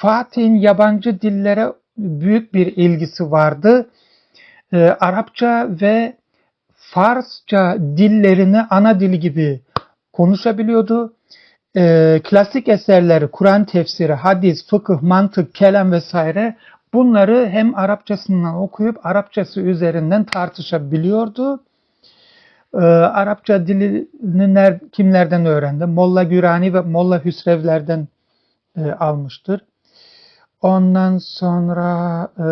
Fatih'in yabancı dillere büyük bir ilgisi vardı. Ee, Arapça ve Farsça dillerini ana dili gibi konuşabiliyordu. Ee, klasik eserleri, Kur'an tefsiri, hadis, fıkıh, mantık, kelam vesaire bunları hem Arapçasından okuyup Arapçası üzerinden tartışabiliyordu. Ee, Arapça dilini ner- kimlerden öğrendi? Molla Gürani ve Molla Hüsrevlerden e, almıştır. Ondan sonra e,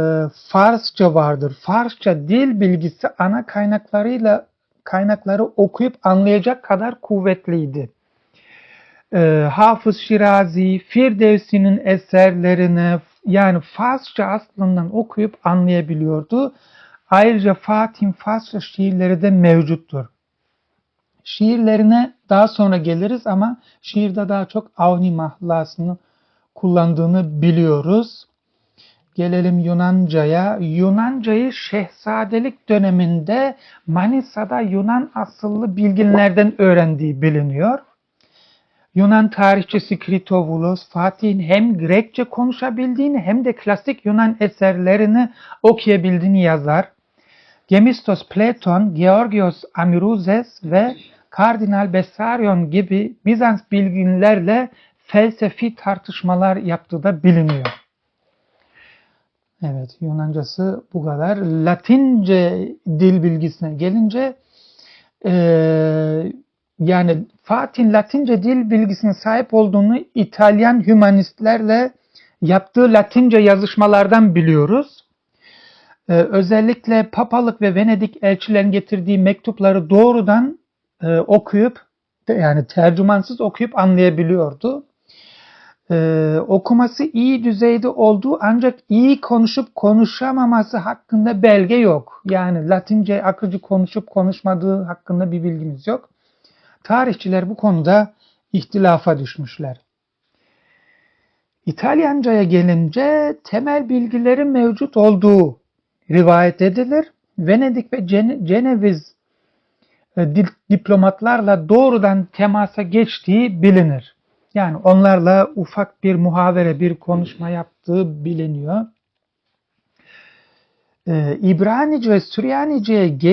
Farsça vardır. Farsça dil bilgisi ana kaynaklarıyla kaynakları okuyup anlayacak kadar kuvvetliydi. E, Hafız Şirazi, Firdevsi'nin eserlerini yani Farsça aslından okuyup anlayabiliyordu. Ayrıca Fatih'in Farsça şiirleri de mevcuttur. Şiirlerine daha sonra geliriz ama şiirde daha çok Avni mahlasını kullandığını biliyoruz. Gelelim Yunanca'ya. Yunanca'yı şehzadelik döneminde Manisa'da Yunan asıllı bilginlerden öğrendiği biliniyor. Yunan tarihçisi Kritovulos, Fatih'in hem Grekçe konuşabildiğini hem de klasik Yunan eserlerini okuyabildiğini yazar. Gemistos Platon, Georgios Amiruzes ve Kardinal Bessarion gibi Bizans bilginlerle felsefi tartışmalar yaptığı da biliniyor. Evet, Yunancası bu kadar. Latince dil bilgisine gelince eee, yani Fatih'in Latince dil bilgisine sahip olduğunu İtalyan hümanistlerle yaptığı Latince yazışmalardan biliyoruz. Ee, özellikle papalık ve Venedik elçilerin getirdiği mektupları doğrudan e, okuyup yani tercümansız okuyup anlayabiliyordu. Ee, okuması iyi düzeyde olduğu ancak iyi konuşup konuşamaması hakkında belge yok. Yani Latince akıcı konuşup konuşmadığı hakkında bir bilgimiz yok. Tarihçiler bu konuda ihtilafa düşmüşler. İtalyanca'ya gelince temel bilgilerin mevcut olduğu rivayet edilir. Venedik ve Cene- Ceneviz e, dip- diplomatlarla doğrudan temasa geçtiği bilinir. Yani onlarla ufak bir muhavere, bir konuşma yaptığı biliniyor. Ee, İbranice ve Süryanice'ye gelin